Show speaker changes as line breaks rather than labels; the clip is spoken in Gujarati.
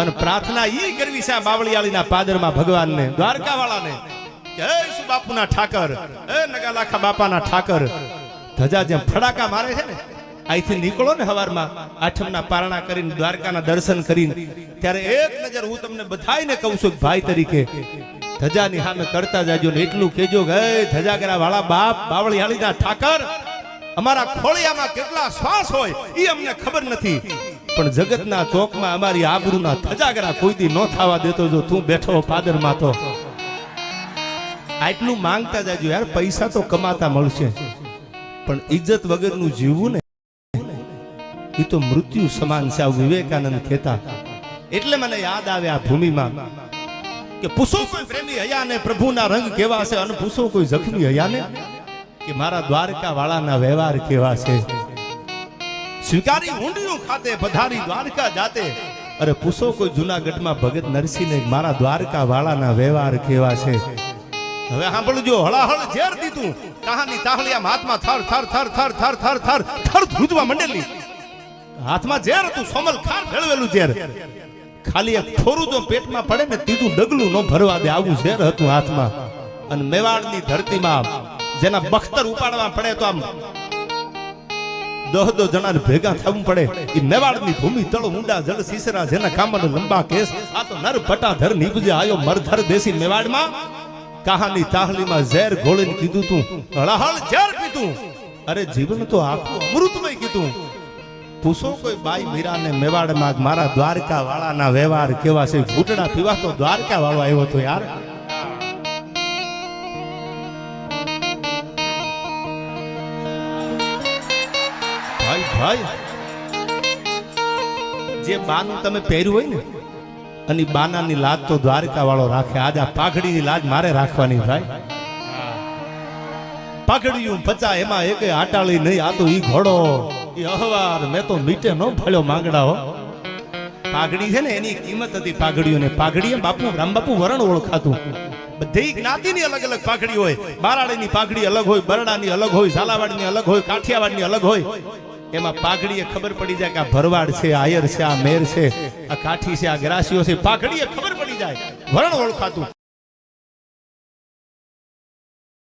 અને પ્રાર્થના ઈ કરવી છે આ બાવળિયાળીના પાદરમાં ભગવાનને, દ્વારકાવાળાને. કે હે બાપુના ઠાકર, હે નગાલાખા બાપાના ઠાકર, ધજા જેમ ફડાકા મારે છે ને અહીંથી નીકળો ને હવારમાં, આઠમના પારણા કરીને, દ્વારકાના દર્શન કરીને, ત્યારે એક નજર હું તમને બધાયને કહું છું ભાઈ તરીકે, ધજાની સામે કરતા જાજો ને એટલું કેજો કે ધજાગરા વાળા બાપ, બાવળિયાળીના ઠાકર, અમારા ખોળિયામાં કેટલા શ્વાસ હોય એ અમને ખબર નથી. પણ જગતના ચોકમાં અમારી આબરૂના ધજાગરા કોઈ દી ન થવા દેતો જો તું બેઠો પાદરમાં તો. આટલું માંગતા જાજો યાર, પૈસા તો કમાતા મળશે. પણ ઇજ્જત વગરનું જીવવું ને, એ તો મૃત્યુ સમાન છે આવું વિવેકાનંદ કહેતા. એટલે મને યાદ આવે આ ભૂમિમાં કે પૂછો કોઈ પ્રેમી હયાને પ્રભુના રંગ કેવા છે, અને પૂછો કોઈ જખમી હયાને કે મારા દ્વારકા વાળાના વ્યવહાર કેવા છે. સ્વીકારી ઊંડિયું ખાતે પધારી દ્વારકા જાતે. અરે પૂછો કોઈ જુનાગઢમાં ભગત નરસિંહને મારા દ્વારકા વાળાના વ્યવહાર કેવા છે? હવે સાંભળજો, હળાહળ ઝેર દીધું. કહાની તાહલિયામાં હાથમાં થર થર થર થર થર થર થર થર ધ્રુજવા મંડેલી. હાથમાં ઝેર હતું, સોમલ ખાર ભેળવેલું ઝેર. ખાલી એક થોરું જો પેટમાં પડે ને ત્રીજું ડગલું ન ભરવા દે, આવું ઝેર હતું હાથમાં. અને મેવાડની ધરતીમાં જેના બખ્તર ઉપાડવા પડે તો આમ દહ દો જણા ભેગા થવું પડે. એ મેવાડની ભૂમિ તળો ઊંડા જળ સીસરા જેના કામનો લંબા કેસ. આ તો નર ભટાધર નીપજે આયો મરધર દેશી મેવાડમાં. કહાની તાહલીમાં ઝેર ઘોળીને કીધું તું. હળહળ ઝેર પીધું અરે જીવન તો આખું અમૃતમય કીધું. પૂછો કોઈ બાઈ મીરાને મેવાડમાં મારા દ્વારકા વાળાના વ્યવહાર કેવા છે? ઘૂંટડા પીવા તો દ્વારકા વાળો આવ્યો તો યાર. ભાઈ ભાઈ. જે બાનું તમે પહેર્યું હોય ને, અને બાનાની લાજ તો દ્વારકા વાળો રાખે. આજે આ પાઘડીની લાજ મારે રાખવાની ભાઈ. પાઘડીયું પચા, એમાં એક આટાળી નહીં, આ તો ઈ ઘોડો. ઈ અહવાર મેં તો મીટે નો ફળ્યો માંગડા હો પાઘડી છે ને, એની કિંમત હતી પાઘડીઓને. પાઘડી બાપુ, રામબાપુ વરણ ઓળખાતું. બધી જ્ઞાતિની અલગ અલગ પાઘડી હોય. બારાડીની પાઘડી અલગ હોય, બરડાની અલગ હોય, ઝાલાવાડની અલગ હોય, કાઠિયાવાડની અલગ હોય. એમાં પાઘડીએ ખબર પડી જાય કે આ ભરવાડ છે આયર છે, આ મેર છે, આ કાઠી છે, આ ગ્રાસીઓ છે. પાઘડીએ ખબર પડી જાય. વરણ ઓળખાતું.